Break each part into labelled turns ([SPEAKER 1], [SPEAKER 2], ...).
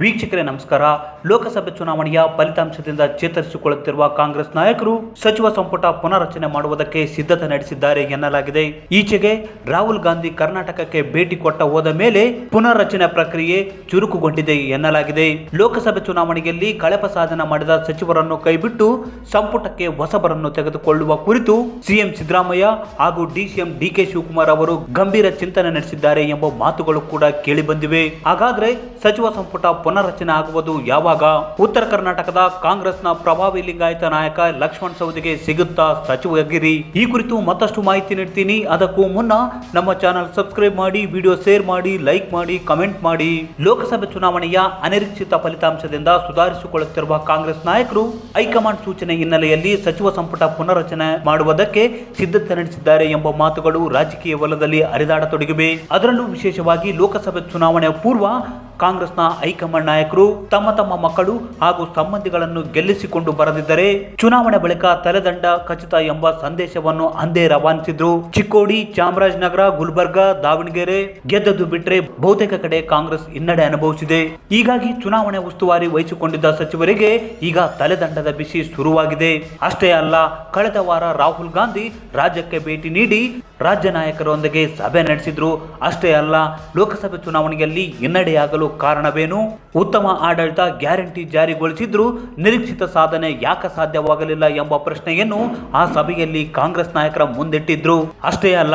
[SPEAKER 1] ವೀಕ್ಷಕರೇ, ನಮಸ್ಕಾರ. ಲೋಕಸಭೆ ಚುನಾವಣೆಯ ಫಲಿತಾಂಶದಿಂದ ಚೇತರಿಸಿಕೊಳ್ಳುತ್ತಿರುವ ಕಾಂಗ್ರೆಸ್ ನಾಯಕರು ಸಚಿವ ಸಂಪುಟ ಪುನರಚನೆ ಮಾಡುವುದಕ್ಕೆ ಸಿದ್ಧತೆ ನಡೆಸಿದ್ದಾರೆ ಎನ್ನಲಾಗಿದೆ. ಈಚೆಗೆ ರಾಹುಲ್ ಗಾಂಧಿ ಕರ್ನಾಟಕಕ್ಕೆ ಭೇಟಿ ಕೊಟ್ಟ ಹೋದ ಮೇಲೆ ಪುನರ್ರಚನೆ ಪ್ರಕ್ರಿಯೆ ಚುರುಕುಗೊಂಡಿದೆ ಎನ್ನಲಾಗಿದೆ. ಲೋಕಸಭೆ ಚುನಾವಣೆಯಲ್ಲಿ ಕಳಪ ಸಾಧನ ಮಾಡಿದ ಸಚಿವರನ್ನು ಕೈಬಿಟ್ಟು ಸಂಪುಟಕ್ಕೆ ಹೊಸಬರನ್ನು ತೆಗೆದುಕೊಳ್ಳುವ ಕುರಿತು ಸಿಎಂ ಸಿದ್ದರಾಮಯ್ಯ ಹಾಗೂ ಡಿಸಿಎಂ ಡಿಕೆ ಶಿವಕುಮಾರ್ ಅವರು ಗಂಭೀರ ಚಿಂತನೆ ನಡೆಸಿದ್ದಾರೆ ಎಂಬ ಮಾತುಗಳು ಕೂಡ ಕೇಳಿಬಂದಿವೆ. ಹಾಗಾದ್ರೆ ಸಚಿವ ಸಂಪುಟ ಪುನರ್ರಚನೆ ಆಗುವುದು ಯಾವಾಗ? ಉತ್ತರ ಕರ್ನಾಟಕದ ಕಾಂಗ್ರೆಸ್ನ ಪ್ರಭಾವಿ ಲಿಂಗಾಯತ ನಾಯಕ ಲಕ್ಷ್ಮಣ್ ಸವದಿಗೆ ಸಿಗುತ್ತಾ ಸಚಿವಗಿರಿ ಈ ಕುರಿತು ಮತ್ತಷ್ಟು ಮಾಹಿತಿ ನೀಡ್ತೀನಿ. ಅದಕ್ಕೂ ಮುನ್ನ ನಮ್ಮ ಚಾನಲ್ ಸಬ್ಸ್ಕ್ರೈಬ್ ಮಾಡಿ, ವಿಡಿಯೋ ಶೇರ್ ಮಾಡಿ, ಲೈಕ್ ಮಾಡಿ, ಕಮೆಂಟ್ ಮಾಡಿ. ಲೋಕಸಭೆ ಚುನಾವಣೆಯ ಅನಿರೀಕ್ಷಿತ ಫಲಿತಾಂಶದಿಂದ ಸುಧಾರಿಸಿಕೊಳ್ಳುತ್ತಿರುವ ಕಾಂಗ್ರೆಸ್ ನಾಯಕರು ಹೈಕಮಾಂಡ್ ಸೂಚನೆ ಹಿನ್ನೆಲೆಯಲ್ಲಿ ಸಚಿವ ಸಂಪುಟ ಪುನರ್ರಚನೆ ಮಾಡುವುದಕ್ಕೆ ಸಿದ್ಧತೆ ನಡೆಸಿದ್ದಾರೆ ಎಂಬ ಮಾತುಗಳು ರಾಜಕೀಯ ವಲಯದಲ್ಲಿ ಹರಿದಾಡತೊಡಗಿವೆ. ಅದರಲ್ಲೂ ವಿಶೇಷವಾಗಿ ಲೋಕಸಭೆ ಚುನಾವಣೆಯ ಪೂರ್ವ ಕಾಂಗ್ರೆಸ್ನ ಹೈಕಮಾಂಡ್ ನಾಯಕರು ತಮ್ಮ ತಮ್ಮ ಮಕ್ಕಳು ಹಾಗೂ ಸಂಬಂಧಿಗಳನ್ನು ಗೆಲ್ಲಿಸಿಕೊಂಡು ಬರದಿದ್ದರೆ ಚುನಾವಣೆ ಬಳಿಕ ತಲೆದಂಡ ಖಚಿತ ಎಂಬ ಸಂದೇಶವನ್ನು ಅಂದೇ ರವಾನಿಸಿದ್ರು. ಚಿಕ್ಕೋಡಿ, ಚಾಮರಾಜನಗರ, ಗುಲ್ಬರ್ಗ, ದಾವಣಗೆರೆ ಗೆದ್ದದ್ದು ಬಿಟ್ಟರೆ ಬಹುತೇಕ ಕಡೆ ಕಾಂಗ್ರೆಸ್ ಹಿನ್ನಡೆ ಅನುಭವಿಸಿದೆ. ಹೀಗಾಗಿ ಚುನಾವಣೆ ಉಸ್ತುವಾರಿ ವಹಿಸಿಕೊಂಡಿದ್ದ ಸಚಿವರಿಗೆ ಈಗ ತಲೆದಂಡದ ಬಿಸಿ ಶುರುವಾಗಿದೆ. ಅಷ್ಟೇ ಅಲ್ಲ, ಕಳೆದ ವಾರ ರಾಹುಲ್ ಗಾಂಧಿ ರಾಜ್ಯಕ್ಕೆ ಭೇಟಿ ನೀಡಿ ರಾಜ್ಯ ನಾಯಕರೊಂದಿಗೆ ಸಭೆ ನಡೆಸಿದ್ರು. ಅಷ್ಟೇ ಅಲ್ಲ, ಲೋಕಸಭೆ ಚುನಾವಣೆಯಲ್ಲಿ ಹಿನ್ನಡೆಯಾಗಲು ಕಾರಣವೇನು? ಉತ್ತಮ ಆಡಳಿತ ಗ್ಯಾರಂಟಿ ಜಾರಿಗೊಳಿಸಿದ್ರು ನಿರೀಕ್ಷಿತ ಸಾಧನೆ ಯಾಕೆ ಸಾಧ್ಯವಾಗಲಿಲ್ಲ ಎಂಬ ಪ್ರಶ್ನೆಯನ್ನು ಆ ಸಭೆಯಲ್ಲಿ ಕಾಂಗ್ರೆಸ್ ನಾಯಕರ ಮುಂದಿಟ್ಟಿದ್ರು. ಅಷ್ಟೇ ಅಲ್ಲ,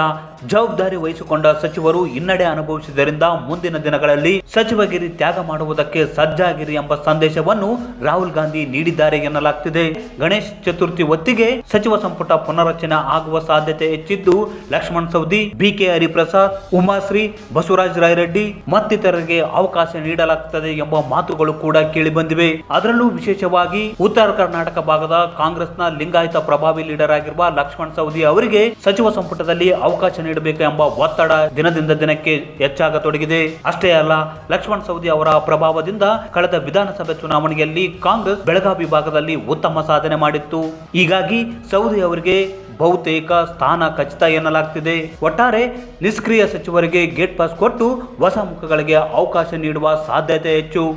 [SPEAKER 1] ಜವಾಬ್ದಾರಿ ವಹಿಸಿಕೊಂಡ ಸಚಿವರು ಹಿನ್ನಡೆ ಅನುಭವಿಸಿದ್ದರಿಂದ ಮುಂದಿನ ದಿನಗಳಲ್ಲಿ ಸಚಿವಗಿರಿ ತ್ಯಾಗ ಮಾಡುವುದಕ್ಕೆ ಸಜ್ಜಾಗಿರಿ ಎಂಬ ಸಂದೇಶವನ್ನು ರಾಹುಲ್ ಗಾಂಧಿ ನೀಡಿದ್ದಾರೆ ಎನ್ನಲಾಗ್ತಿದೆ. ಗಣೇಶ್ ಚತುರ್ಥಿ ಹೊತ್ತಿಗೆ ಸಚಿವ ಸಂಪುಟ ಪುನರಚನೆ ಆಗುವ ಸಾಧ್ಯತೆ ಹೆಚ್ಚಿದ್ದು, ಲಕ್ಷ್ಮಣ್ ಸವದಿ, ಬಿಕೆ ಹರಿಪ್ರಸಾದ್, ಉಮಾಶ್ರೀ, ಬಸವರಾಜ ರಾಯರೆಡ್ಡಿ ಮತ್ತಿತರರಿಗೆ ಅವಕಾಶ ನೀಡಲಾಗುತ್ತದೆ ಎಂಬ ಮಾತುಗಳು ಕೂಡ ಕೇಳಿಬಂದಿವೆ ಅದರಲ್ಲೂ ವಿಶೇಷವಾಗಿ ಉತ್ತರ ಕರ್ನಾಟಕ ಭಾಗದ ಕಾಂಗ್ರೆಸ್ನ ಲಿಂಗಾಯತ ಪ್ರಭಾವಿ ಲೀಡರ್ ಆಗಿರುವ ಲಕ್ಷ್ಮಣ್ ಸವದಿ ಅವರಿಗೆ ಸಚಿವ ಸಂಪುಟದಲ್ಲಿ ಅವಕಾಶ ನೀಡಬೇಕು ಎಂಬ ಒತ್ತಡ ದಿನದಿಂದ ದಿನಕ್ಕೆ ಹೆಚ್ಚಾಗತೊಡಗಿದೆ. ಅಷ್ಟೇ ಅಲ್ಲ, ಲಕ್ಷ್ಮಣ್ ಸವದಿ ಅವರ ಪ್ರಭಾವದಿಂದ ಕಳೆದ ವಿಧಾನಸಭೆ ಚುನಾವಣೆಯಲ್ಲಿ ಕಾಂಗ್ರೆಸ್ ಬೆಳಗಾವಿ ಭಾಗದಲ್ಲಿ ಉತ್ತಮ ಸಾಧನೆ ಮಾಡಿತ್ತು. ಹೀಗಾಗಿ ಸೌದಿ ಅವರಿಗೆ ಬಹುತೇಕ ಸ್ಥಾನ ಖಚಿತ ಎನ್ನಲಾಗ್ತಿದೆ. ಒಟ್ಟಾರೆ ನಿಷ್ಕ್ರಿಯ ಸಚಿವರಿಗೆ ಗೇಟ್ ಪಾಸ್ ಕೊಟ್ಟು ಹೊಸ ಮುಖಗಳಿಗೆ ಅವಕಾಶ ನೀಡುವ ಸಾಧ್ಯತೆ ಹೆಚ್ಚು.